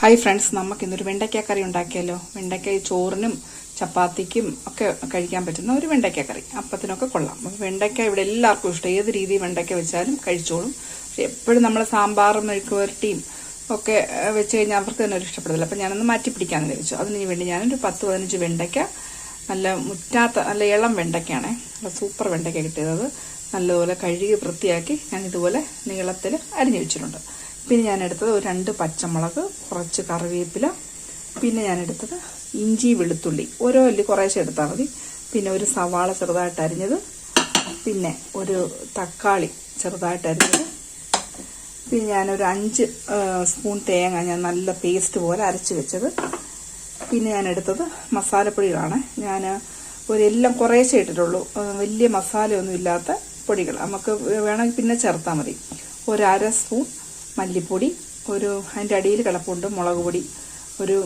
Hi friends നമുക്ക് ഇന്നൊരു വെണ്ടയ്ക്ക കറി ഉണ്ടാക്കിയല്ലോ വെണ്ടയ്ക്ക ചോറിനും ചപ്പാത്തിക്കും ഒക്കെ കഴിക്കാൻ പറ്റുന്ന ഒരു വെണ്ടയ്ക്ക കറി. അപ്പത്തിനൊക്കെ കൊള്ളാം. വെണ്ടയ്ക്ക ഇവിടെ എല്ലാവർക്കും ഇഷ്ടം. ഏത് രീതിയിൽ വെണ്ടയ്ക്ക വെച്ചാലും കഴിച്ചോളും. പക്ഷെ എപ്പോഴും നമ്മൾ സാമ്പാറും മെഴുക്കുവരട്ടിയും ഒക്കെ വെച്ച് കഴിഞ്ഞാൽ അവർക്ക് തന്നെ ഒരു ഇഷ്ടപ്പെടില്ല അപ്പം ഞാനൊന്ന് മാറ്റി പിടിക്കാമെന്ന് വിചാരിച്ചു. അതിന് വേണ്ടി ഞാനൊരു പത്ത് പതിനഞ്ച് വെണ്ടയ്ക്ക നല്ല മുറ്റാത്ത നല്ല ഇളം വെണ്ടയ്ക്കാണേ നല്ല സൂപ്പർ വെണ്ടയ്ക്ക കിട്ടിയത്. നല്ലതുപോലെ കഴുകി വൃത്തിയാക്കി ഞാൻ ഇതുപോലെ നീളത്തിൽ അരിഞ്ഞു വെച്ചിട്ടുണ്ട്. പിന്നെ ഞാൻ എടുത്തത് ഒരു രണ്ട് പച്ചമുളക് കുറച്ച് കറിവേപ്പില പിന്നെ ഞാൻ എടുത്തത് ഇഞ്ചി വെളുത്തുള്ളി. ഓരോ അല്ലി കുറേശ്ശെ എടുത്താൽ മതി. പിന്നെ ഒരു സവാള ചെറുതായിട്ട് അരിഞ്ഞത് പിന്നെ ഒരു തക്കാളി ചെറുതായിട്ട് അരിഞ്ഞത് പിന്നെ ഞാനൊരു അഞ്ച് സ്പൂൺ തേങ്ങ ഞാൻ നല്ല പേസ്റ്റ് പോലെ അരച്ച് വെച്ചത്. പിന്നെ ഞാൻ എടുത്തത് മസാലപ്പൊടികളാണ്. ഞാൻ ഒരു എല്ലാം കുറേശ്ശെ ഇട്ടിട്ടുള്ളൂ. വലിയ മസാലയൊന്നും ഇല്ലാത്ത പൊടികൾ. നമുക്ക് വേണമെങ്കിൽ പിന്നെ ചേർത്താൽ മതി. ഒരു അര സ്പൂൺ മല്ലിപ്പൊടി ഒരു അതിന്റെ അടിയിൽ കിടപ്പുണ്ട് മുളക് പൊടി ഒരു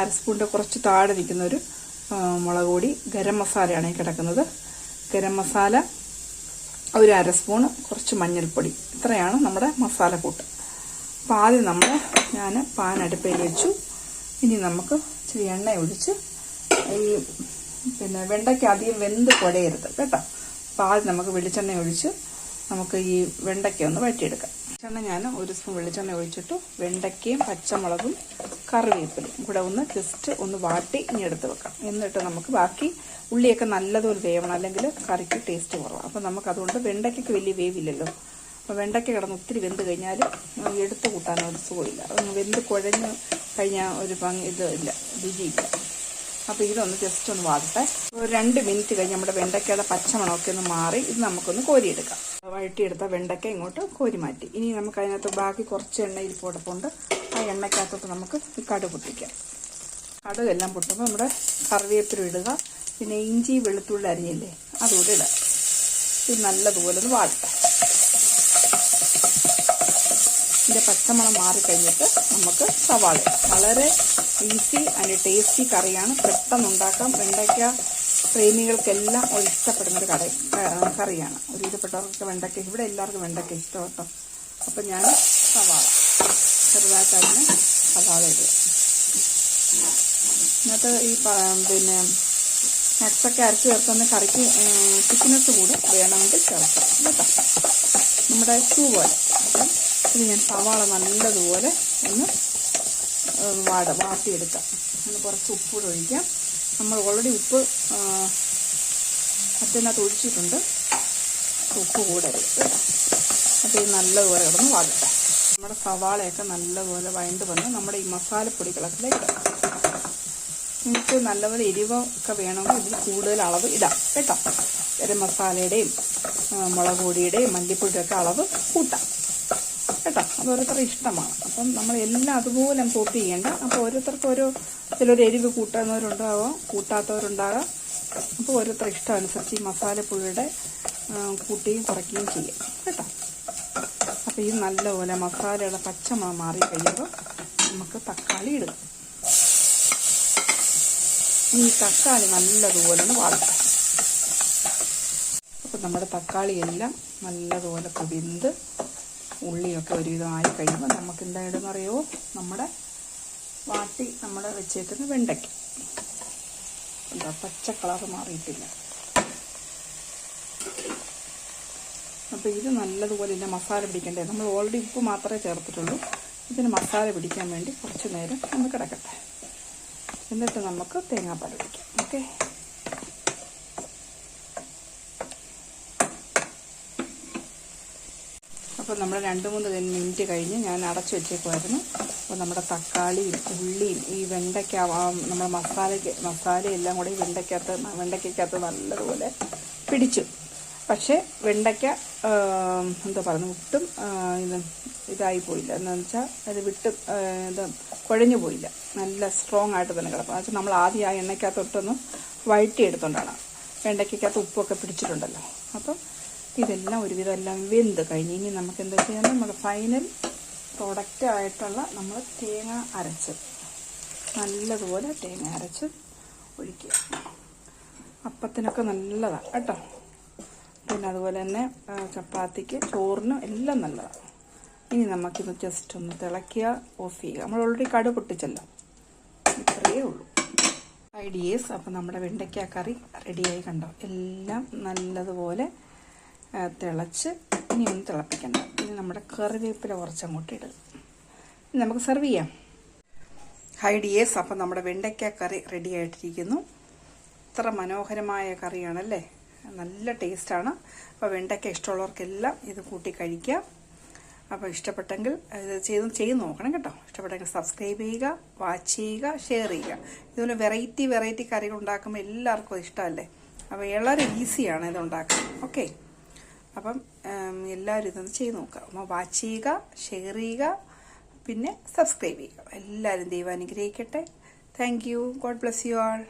അര സ്പൂണിന്റെ കുറച്ച് താഴെ നിൽക്കുന്ന ഒരു മുളക് പൊടി ഗരം മസാലയാണ് ഈ കിടക്കുന്നത്. ഗരം മസാല ഒരു അര സ്പൂൺ കുറച്ച് മഞ്ഞൾപ്പൊടി. ഇത്രയാണ് നമ്മുടെ മസാലക്കൂട്ട് അപ്പോൾ ആദ്യം നമ്മൾ ഞാൻ പാൻ അടുപ്പയിൽ വെച്ചു. ഇനി നമുക്ക് ഇച്ചിരി എണ്ണ ഒഴിച്ച് ഈ പിന്നെ വെണ്ടയ്ക്ക് അധികം വെന്ത് കുഴയരുത് കേട്ടോ? അപ്പോൾ ആദ്യം നമുക്ക് വെളിച്ചെണ്ണ ഒഴിച്ച് നമുക്ക് ഈ വെണ്ടയ്ക്ക ഒന്ന് വഴറ്റിയെടുക്കാം. വെളിച്ചെണ്ണ ഞാൻ ഒരു സ്പൂൺ വെളിച്ചെണ്ണ ഒഴിച്ചിട്ടു. വെണ്ടയ്ക്കയും പച്ചമുളകും കറിവേപ്പിലും കൂടെ ഒന്ന് ജസ്റ്റ് ഒന്ന് വാട്ടി ഇനി എടുത്ത് വെക്കാം എന്നിട്ട് നമുക്ക് ബാക്കി ഉള്ളിയൊക്കെ നല്ലതുപോലെ വേവണം. അല്ലെങ്കിൽ കറിക്ക് ടേസ്റ്റ് കുറവാണ് അപ്പോൾ നമുക്ക് അതുകൊണ്ട് വെണ്ടയ്ക്കൊക്കെ വലിയ വേവില്ലല്ലോ. അപ്പോൾ വെണ്ടയ്ക്ക കിടന്ന് ഒത്തിരി വെന്ത് കഴിഞ്ഞാൽ എടുത്ത് കൂട്ടാനോ ഒരു സുഖമില്ല വെന്ത് കുഴഞ്ഞ് കഴിഞ്ഞാൽ ഒരു ഭംഗി ഇത് ഇല്ല രുചിയില്ല. അപ്പോൾ ഇതൊന്ന് ജസ്റ്റ് ഒന്ന് വാടട്ടെ. ഒരു രണ്ട് മിനിറ്റ് കഴിഞ്ഞ് നമ്മുടെ വെണ്ടയ്ക്കയുടെ പച്ചമണമൊക്കെ ഒന്ന് മാറി ഇത് നമുക്കൊന്ന് കോരിയെടുക്കാം. വഴറ്റിയെടുത്ത വെണ്ടയ്ക്ക ഇങ്ങോട്ട് കോരി മാറ്റി. ഇനി നമുക്ക് അതിനകത്ത് ബാക്കി കുറച്ച് എണ്ണ ഇരിപ്പോടപ്പുണ്ട് ആ എണ്ണയ്ക്കകത്തോട്ട് നമുക്ക് കടു പൊട്ടിക്കാം. കടുകെല്ലാം പൊട്ടുമ്പോൾ നമ്മുടെ കറിവേപ്പില ഇടുക. പിന്നെ ഇഞ്ചി വെളുത്തുള്ളി അരിഞ്ഞില്ലേ അതുകൂടെ ഇടുക ഇത് നല്ലതുപോലെ ഒന്ന് വാടട്ടെ. ഇതിന്റെ പച്ചമണം മാറിക്കഴിഞ്ഞിട്ട് നമുക്ക് സവാള വളരെ ഈസി ആൻഡ് ടേസ്റ്റി കറിയാണ്. പെട്ടെന്ന് ഉണ്ടാക്കാം വെണ്ടയ്ക്ക പ്രേമികൾക്കെല്ലാം ഇഷ്ടപ്പെടുന്ന ഒരു കട കറിയാണ്. ഒരു ഇഷ്ടപ്പെട്ടവർക്ക് വെണ്ടയ്ക്ക ഇവിടെ എല്ലാവർക്കും വെണ്ടയ്ക്ക ഇഷ്ടം കേട്ടോ അപ്പം ഞാൻ സവാള ചെറുതായിട്ട് അതിന് സവാള ഇടുക. എന്നിട്ട് ഈ പിന്നെ നട്ട്സൊക്കെ അരച്ച് ചേർത്തുന്ന കറിക്ക് തിക്നെസ് കൂടെ വേണമെങ്കിൽ ചേർക്കാം. കേട്ടോ? നമ്മുടെ ഷൂ പോലെ. അപ്പം ഇത് ഞാൻ സവാള നല്ലതുപോലെ ഒന്ന് വാട വാട്ടിയെടുക്കാം ഒന്ന് കുറച്ച് ഉപ്പ് കൂടെ ഒഴിക്കാം നമ്മൾ ഓൾറെഡി ഉപ്പ് മറ്റതിനകത്ത് ഒഴിച്ചിട്ടുണ്ട്. ഉപ്പ് കൂടെ കേട്ടോ. അപ്പോൾ ഇത് നല്ലതുപോലെ കിടന്ന് വാടട്ടെ. നമ്മുടെ സവാളയൊക്കെ നല്ലതുപോലെ വഴണ്ട് വന്ന് നമ്മുടെ ഈ മസാലപ്പൊടികളൊക്കെ നിങ്ങൾക്ക് നല്ലപോലെ എരിവൊക്കെ വേണമെങ്കിൽ ഇതിൽ കൂടുതൽ അളവ് ഇടാം കേട്ടോ. ഗരം മസാലയുടെയും മുളക് പൊടിയുടെയും മല്ലിപ്പൊടിയുടെയൊക്കെ അളവ് കേട്ടോ. അത് ഓരോരുത്തരുടെ ഇഷ്ടമാണ്. അപ്പം നമ്മൾ എല്ലാം അതുപോലെ കോപ്പി ചെയ്യേണ്ട. അപ്പോൾ ഓരോരുത്തർക്കും ഓരോ ചിലർ എരിവ് കൂട്ടുന്നവരുണ്ടാകാം കൂട്ടാത്തവരുണ്ടാകാം. അപ്പോൾ ഓരോരുത്തരുടെ ഇഷ്ടം അനുസരിച്ച് ഈ മസാലപ്പുഴയുടെ കൂട്ടുകയും കുറയ്ക്കുകയും ചെയ്യാം. കേട്ടോ? അപ്പോൾ ഇത് നല്ലപോലെ മസാലയുടെ പച്ചമണം മാറി കഴിയുമ്പോൾ നമുക്ക് തക്കാളി ഇടുക. ഈ തക്കാളി നല്ലതുപോലെ ഒന്ന് വളർത്താം അപ്പം നമ്മുടെ തക്കാളി എല്ലാം നല്ലതുപോലെ വെന്ത് ഉള്ളിയൊക്കെ ഒരുവിധമായി കഴിയുമ്പോൾ നമുക്ക് എന്താ ഇടുന്നറിയോ നമ്മുടെ വാട്ടി നമ്മൾ വെച്ചേക്കുന്ന വെണ്ടയ്ക്ക. എന്താ പച്ച കളർ മാറിയിട്ടില്ല. അപ്പോൾ ഇത് നല്ലതുപോലെ ഇതിന്റെ മസാല പിടിക്കണ്ടേ? നമ്മൾ ഓൾറെഡി ഉപ്പ് മാത്രമേ ചേർത്തിട്ടുള്ളൂ. ഇതിന് മസാല പിടിക്കാൻ വേണ്ടി കുറച്ച് നേരം ഒന്ന് കിടക്കട്ടെ. എന്നിട്ട് നമുക്ക് തേങ്ങാപ്പാൽ പിടിക്കാം ഓക്കെ? അപ്പോൾ നമ്മൾ രണ്ട് മൂന്ന് മിനിറ്റ് കഴിഞ്ഞ് ഞാൻ അടച്ചു വെച്ചേക്കുമായിരുന്നു അപ്പോൾ നമ്മുടെ തക്കാളിയും ഉള്ളിയും ഈ വെണ്ടയ്ക്ക നമ്മുടെ മസാലയ്ക്ക് മസാലയെല്ലാം കൂടി വെണ്ടയ്ക്കകത്ത് വെണ്ടയ്ക്കകത്ത് നല്ലതുപോലെ പിടിച്ചു. പക്ഷേ വെണ്ടയ്ക്ക എന്താ പറയുന്നത് ഒട്ടും ഇത് ഇതായി പോയില്ല. എന്ന് വെച്ചാൽ അത് വിട്ട് ഇത് കുഴഞ്ഞു പോയില്ല. നല്ല സ്ട്രോങ് ആയിട്ട് തന്നെ കിടക്കും. എന്നുവെച്ചാൽ നമ്മൾ ആദ്യം ആ എണ്ണയ്ക്കകത്തൊട്ടൊന്ന് വഴറ്റിയെടുത്തോണ്ടാണ്. വെണ്ടയ്ക്കകത്ത് ഉപ്പൊക്കെ പിടിച്ചിട്ടുണ്ടല്ലോ. അപ്പം ഇതെല്ലാം ഒരുവിധം എല്ലാം വെന്ത് കഴിഞ്ഞ്. ഇനി നമുക്ക് എന്താ ചെയ്യാൻ നമ്മുടെ ഫൈനൽ പ്രൊഡക്റ്റ് ആയിട്ടുള്ള നമ്മൾ തേങ്ങ അരച്ച് നല്ലതുപോലെ തേങ്ങ അരച്ച് ഒഴിക്കുക. അപ്പത്തിനൊക്കെ നല്ലതാണ് കേട്ടോ. പിന്നെ അതുപോലെ തന്നെ ചപ്പാത്തിക്ക് ചോറിനും എല്ലാം നല്ലതാണ് ഇനി നമുക്കിത് ജസ്റ്റ് ഒന്ന് തിളക്കുക ഓഫ് ചെയ്യുക. നമ്മൾ ഓൾറെഡി കടു പൊട്ടിച്ചല്ലോ. ഇത്രയേ ഉള്ളൂ. ഐഡിയേഴ്സ് അപ്പം നമ്മുടെ വെണ്ടയ്ക്ക കറി റെഡിയായി കണ്ടോ? എല്ലാം നല്ലതുപോലെ തിളച്ച് ഇനി ഒന്ന് തിളപ്പിക്കണം. ഇനി നമ്മുടെ കറിവേപ്പില കുറച്ചങ്ങോട്ട് ഇടുക. നമുക്ക് സെർവ് ചെയ്യാം. ഹൈ ഡിയേഴ്സ് അപ്പം നമ്മുടെ വെണ്ടയ്ക്ക കറി റെഡി ആയിട്ടിരിക്കുന്നു. ഇത്ര മനോഹരമായ കറിയാണല്ലേ? നല്ല ടേസ്റ്റാണ് അപ്പോൾ വെണ്ടയ്ക്ക ഇഷ്ടമുള്ളവർക്കെല്ലാം ഇത് കൂട്ടി കഴിക്കാം. അപ്പോൾ ഇഷ്ടപ്പെട്ടെങ്കിൽ ഇത് ചെയ്ത് ചെയ്ത് നോക്കണം കേട്ടോ. ഇഷ്ടപ്പെട്ടെങ്കിൽ സബ്സ്ക്രൈബ് ചെയ്യുക വാച്ച് ചെയ്യുക ഷെയർ ചെയ്യുക. ഇതുപോലെ വെറൈറ്റി വെറൈറ്റി കറികൾ ഉണ്ടാക്കുമ്പോൾ എല്ലാവർക്കും ഇഷ്ടമല്ലേ? അപ്പോൾ വളരെ ഈസിയാണ് ഇത് ഉണ്ടാക്കാൻ. ഓക്കെ അപ്പം എല്ലാവരും ഇതൊന്ന് ചെയ്ത് നോക്കുക. അപ്പോൾ വാച്ച് ചെയ്യുക ഷെയർ ചെയ്യുക പിന്നെ സബ്സ്ക്രൈബ് ചെയ്യുക. എല്ലാവരും ദൈവം അനുഗ്രഹിക്കട്ടെ. Thank you god bless you all